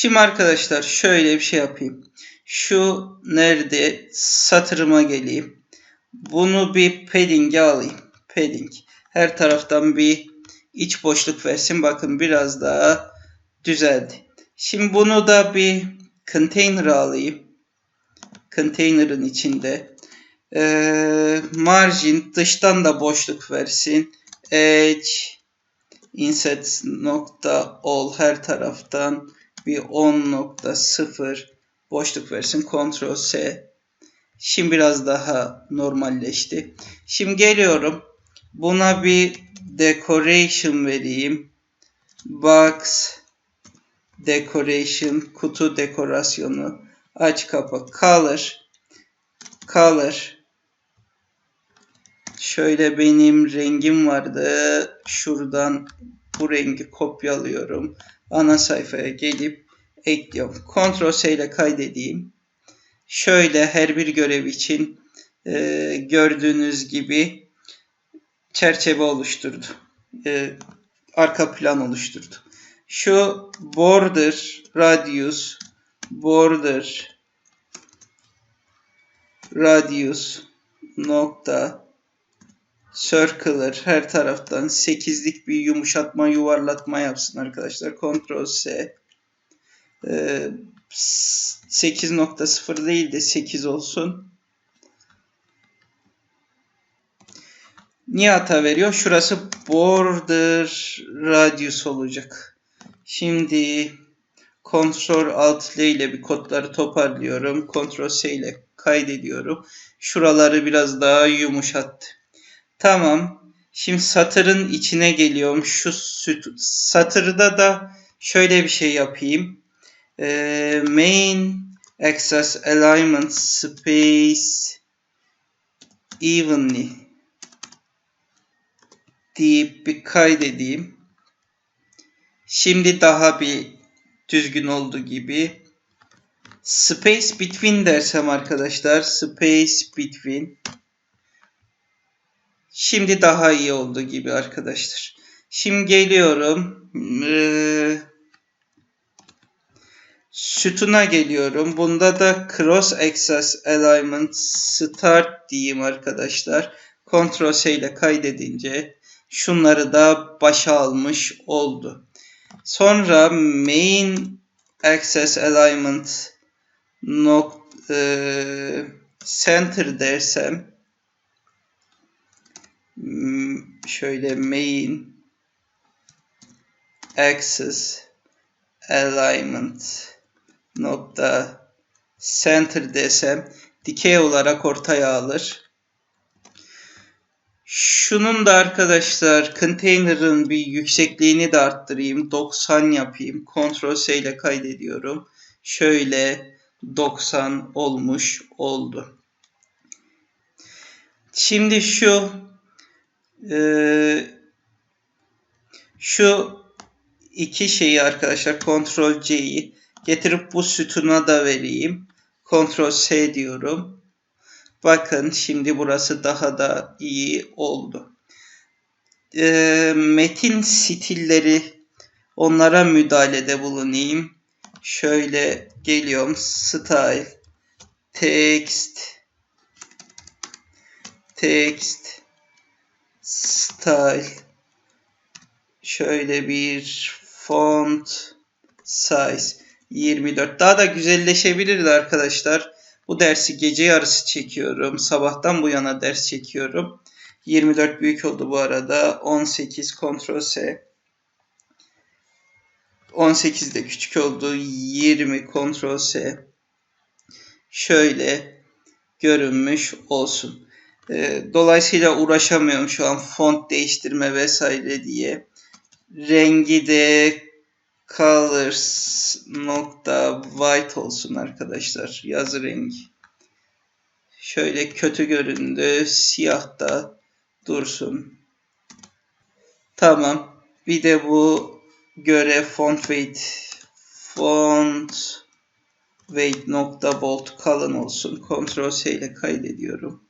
Şimdi arkadaşlar şöyle bir şey yapayım. Şu nerede satırıma geleyim. Bunu bir padding'e alayım. Padding. Her taraftan bir iç boşluk versin. Bakın biraz daha düzeldi. Şimdi bunu da bir container alayım. Container'ın içinde. Ee, margin dıştan da boşluk versin. Edge inset nokta all her taraftan bir 10.0 boşluk versin. Ctrl S. Şimdi biraz daha normalleşti. Şimdi geliyorum. Buna bir decoration vereyim. Box decoration kutu dekorasyonu aç kapa color color şöyle benim rengim vardı şuradan bu rengi kopyalıyorum. Ana sayfaya gelip ekliyorum. Ctrl S ile kaydedeyim. Şöyle her bir görev için e, gördüğünüz gibi çerçeve oluşturdu. E, arka plan oluşturdu. Şu border radius border radius nokta circular her taraftan 8'lik bir yumuşatma yuvarlatma yapsın arkadaşlar. Ctrl S ee, 8.0 değil de 8 olsun. Niye hata veriyor? Şurası border radius olacak. Şimdi Ctrl Alt L ile bir kodları toparlıyorum. Ctrl S ile kaydediyorum. Şuraları biraz daha yumuşattı. Tamam. Şimdi satırın içine geliyorum. Şu süt, satırda da şöyle bir şey yapayım. Ee, main access alignment space evenly deyip bir kaydedeyim. Şimdi daha bir düzgün oldu gibi. Space between dersem arkadaşlar. Space between. Şimdi daha iyi oldu gibi arkadaşlar. Şimdi geliyorum. Sütuna geliyorum. Bunda da cross axis alignment start diyeyim arkadaşlar. Ctrl S ile kaydedince şunları da başa almış oldu. Sonra main access alignment nok e, center dersem şöyle main access alignment nokta center desem dikey olarak ortaya alır. Şunun da arkadaşlar container'ın bir yüksekliğini de arttırayım. 90 yapayım. Ctrl S ile kaydediyorum. Şöyle 90 olmuş oldu. Şimdi şu e, şu iki şeyi arkadaşlar Ctrl C'yi getirip bu sütuna da vereyim. Ctrl S diyorum. Bakın şimdi burası daha da iyi oldu. E, metin stilleri onlara müdahalede bulunayım. Şöyle geliyorum. Style, text, text, style, şöyle bir font size 24. Daha da güzelleşebilirdi arkadaşlar. Bu dersi gece yarısı çekiyorum. Sabahtan bu yana ders çekiyorum. 24 büyük oldu bu arada. 18 Ctrl S. 18 de küçük oldu. 20 Ctrl S. Şöyle görünmüş olsun. Ee, dolayısıyla uğraşamıyorum şu an font değiştirme vesaire diye. Rengi de colors white olsun arkadaşlar. Yazı rengi. Şöyle kötü göründü. Siyah da dursun. Tamam. Bir de bu göre font weight font weight nokta bold kalın olsun. Ctrl S ile kaydediyorum.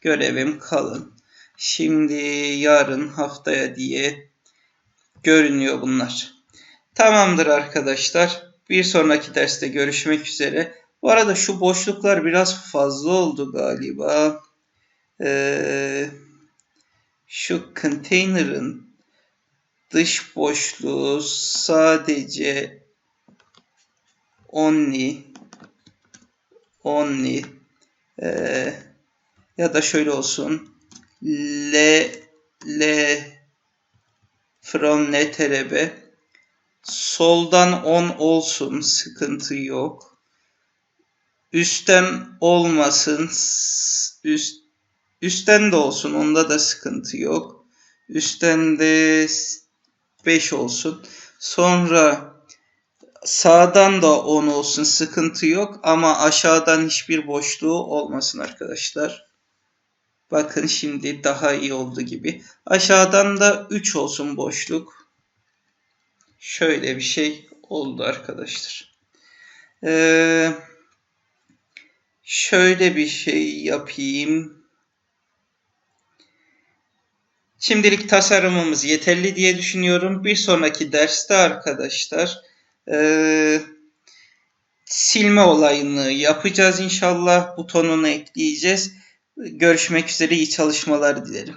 Görevim kalın. Şimdi yarın haftaya diye görünüyor bunlar. Tamamdır arkadaşlar. Bir sonraki derste görüşmek üzere. Bu arada şu boşluklar biraz fazla oldu galiba. Ee, şu container'ın dış boşluğu sadece only only ee, ya da şöyle olsun. L l from netrb soldan 10 olsun sıkıntı yok. Üstten olmasın üst üstten de olsun onda da sıkıntı yok. Üstten de 5 olsun. Sonra sağdan da 10 olsun sıkıntı yok. Ama aşağıdan hiçbir boşluğu olmasın arkadaşlar. Bakın şimdi daha iyi oldu gibi. Aşağıdan da 3 olsun boşluk. Şöyle bir şey oldu arkadaşlar. Ee, şöyle bir şey yapayım. Şimdilik tasarımımız yeterli diye düşünüyorum. Bir sonraki derste arkadaşlar e, silme olayını yapacağız inşallah. Butonunu ekleyeceğiz. Görüşmek üzere iyi çalışmalar dilerim.